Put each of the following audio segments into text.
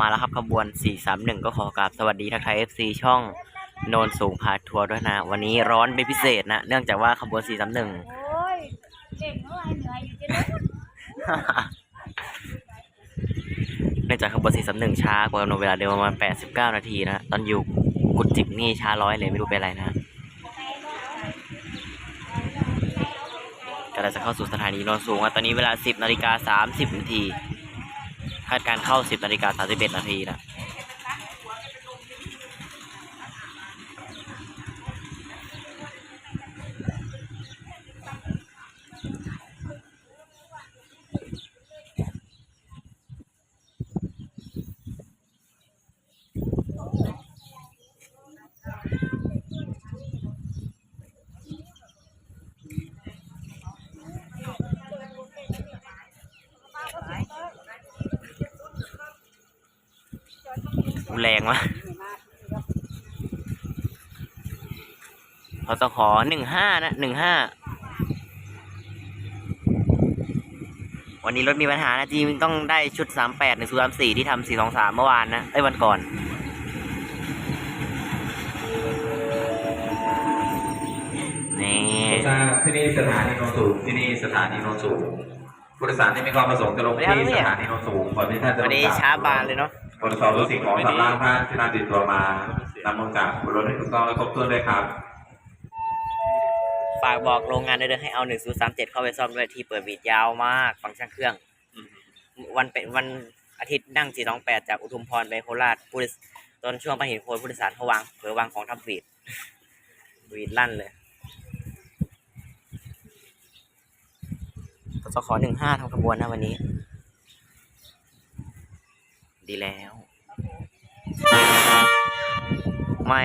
มาแล้วครับขบวน 431 ก็ขอกราบสวัสดีทักทาย FC ช่องโนนสูงพาทัวร์ด้วยนะ วันนี้ร้อนเป็นพิเศษนะ เนื่องจากว่าขบวน 431 โอ้ยเก่งเท่าไหร่เหนื่อยอยู่จะได้เนื่องจากขบวน 431 ช้ากว่ากำหนดเวลาเดิมประมาณ 89 นาทีนะ ตอนอยู่กุดจิกนี่ช้าร้อยเลยไม่รู้เป็นอะไรนะกำลังจะเข้าสู่สถานีโนนสูงอะตอนนี้เวลา 10นาฬิกา30นาที คาดการเข้า 10นาฬิกา31นาทีนะ แรงวะเราจะขอหนึ่งห้านะหนึ่งห้าวันนี้รถมีปัญหานะจริงๆต้องได้ชุดสามแปดหนึ่งศูนย์สามสี่ที่ทำสี่สองสามเมื่อวานนะไอ้ยวันก่อน นี่ทราบที่นี่สถานีโนนสูงที่นี่สถานีโนนสูงผู้โดยสารที่มีความประสงค์จะลงที่สถานีโนนสูงก่อนที่ท่านจะลวันงนี้จากช้าบานเลยเนาะ ตรวจสอบรถสิ่งของสำร่างท่านที่นำติดตัวมานำลงจากบรถให้ถูกต้องและครบถ้วนด้วยครับ ฝากบอกโรงงานด้วยเด้อให้เอาหนึ่งศูนย์สามเข้าไปซ่อมด้วยที่เปิดบีดยาวมาก ฟังก์ชันเครื่อง วันเป็นวันอาทิตย์นั่ง 428 จากอุทุมพรไปโคราชผู้โดยตอนช่วงไปเห็นโคนผู้โดยสารเขาวางเผลอวางของทับฟีดวีดลั่นเลยก็จะขอหนึ่งห้าทำขบวนนะวันนี้ ดีแล้ว ไม่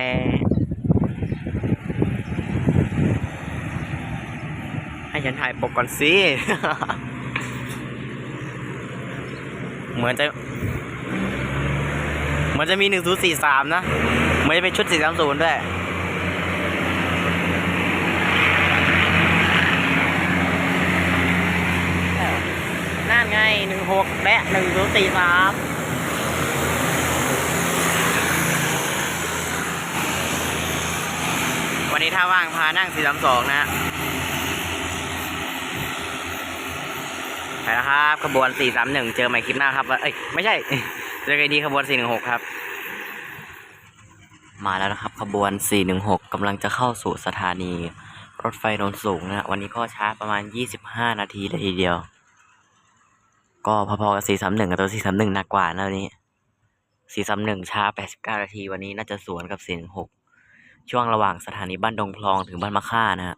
ให้ฉันถ่ายปกก่อนสิ เหมือนจะ เหมือนจะมีหนึ่งศูนย์สี่สามนะ เหมือนจะเป็นชุดสี่สามศูนย์ด้วยนั่นไงหนึ่งหกและหนึ่งศูนย์สี่สาม วันนี้ถ้าว่างพานั่งสี่สามสองนะ ไปแล้วครับขบวน431เจอใหม่คลิปหน้าครับ เอ้ยไม่ใช่ เจอกันดีขบวน416ครับ มาแล้วนะครับ ขบวน416กำลังจะเข้าสู่สถานี รถไฟโนนสูงนะ วันนี้ก็ช้าประมาณ25นาทีเลยทีเดียว ก็พอๆกับ431กับตัว431หนักกว่านะวันนี้431ช้า89นาทีวันนี้น่าจะสวนกับ416 ช่วงระหว่างสถานีบ้านดงพลองถึงบ้านมะค่านะฮะ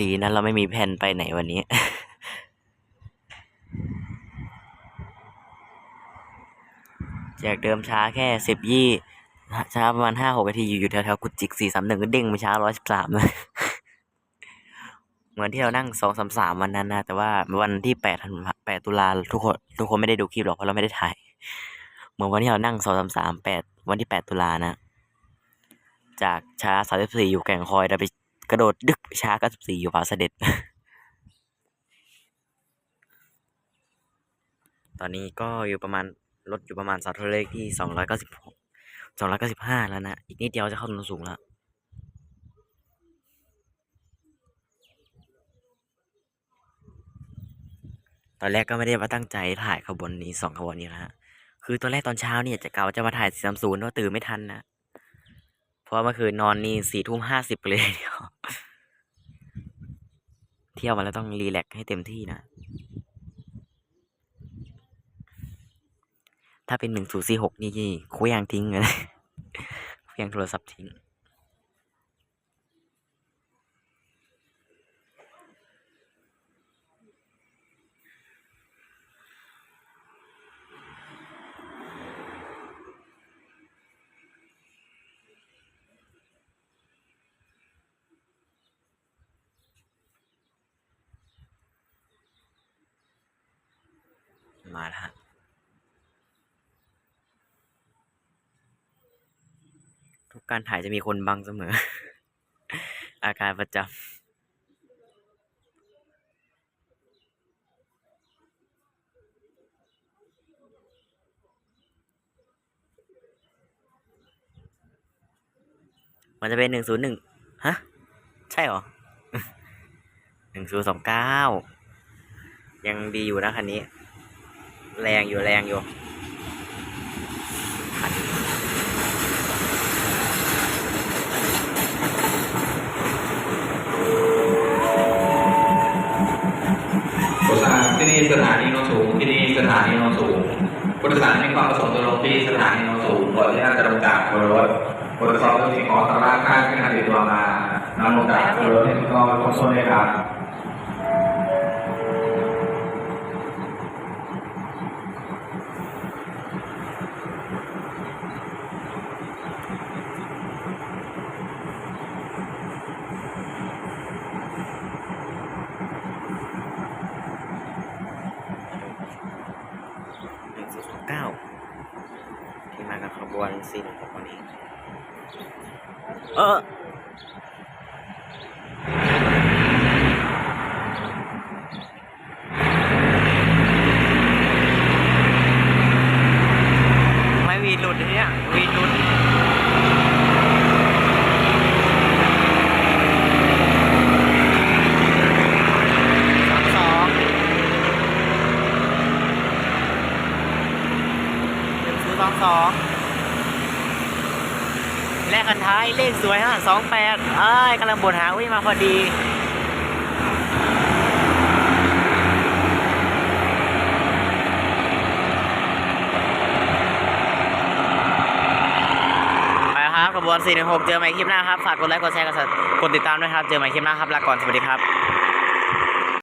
ดีนะเราไม่มีแผนไปไหนวันนี้ จากเดิมช้าแค่สิบยี่ช้าประมาณห้าหกนาทีอยู่อยู่แถวๆกุจิกสี่สามหนึ่งก็เด้งไปช้าร้อยสิบสามเลยเหมือนที่เรานั่งสองสามสามวันนั้นนะแต่ว่าวันที่แปดธันวาแปดตุลาทุกคนทุกคนไม่ได้ดูคลิปหรอกเพราะเราไม่ได้ถ่าย เหมือนวันที่เรานั่งสองสามสามแปดวันที่แปดตุลานะ จากช้าสามสิบสี่อยู่แก่งคอยเราไปกระโดดดึกช้าเก้าสิบสี่อยู่ผาเสด็จ ตอนนี้ก็อยู่ประมาณลดอยู่ประมาณสาโทรเลขที่สองร้อยเก้าสิบหกสองร้อยเก้าสิบห้าแล้วนะ อีกนิดเดียวจะเข้าถนนสูงแล้วตอนแรกก็ไม่ได้ว่าตั้งใจถ่ายขบวนนี้สองขบวนนี้นะฮะ คือตอนแรกตอนเช้าเนี่ยจะเก่าจะมาถ่ายสี่สามศูนย์ว่าตื่นไม่ทันนะ เพราะเมื่อคืนนอนนี่สี่ทุ่มห้าสิบเลยเดียวเที่ยวมาแล้วต้องรีแลกให้เต็มที่นะ ถ้าเป็นหนึ่งศูนย์สี่หกนี่เคว้างทิ้งเลยเคว้างโทรศัพท์ทิ้ง มาแล้วฮะทุกการถ่ายจะมีคนบังเสมอ อาการประจำมันจะเป็นหนึ่งศูนย์หนึ่งฮะ ใช่หรอหนึ่งศูนย์สองเก้ายังดีอยู่นะคันนี้ แรงอยู่แรงอยู่คันผู้โดยสารที่นี่สถานีโนนสูงที่นี่สถานีโนนสูงผู้โดยสารที่มีความประสงค์จะลงที่สถานีโนนสูงก่อนที่จะลงจากบนรถตรวจสอบเรื่องสิ่งของสำคัญข้างที่ขณะติดตัวมานำลงจากบนรถให้ถูกต้องครบถ้วนเลยครับ หนึ่งศูนย์สองเก้าที่มากับขบวนสี่หนึ่งหกวันนี้ เออไม่วีดหลุดเนี่ยวีดหลุดสองหนึ่งศูนย์สองสอง และคันท้ายเลขสวยฮะสองแปดเอ้ยกำลังบนหาวิ่งมาพอดีไปครับขบวน416 เจอใหม่คลิปหน้าครับ ฝากกดไลค์ กดแชร์กดกดติดตามด้วยครับ เจอใหม่คลิปหน้าครับ ลาก่อน สวัสดีครับ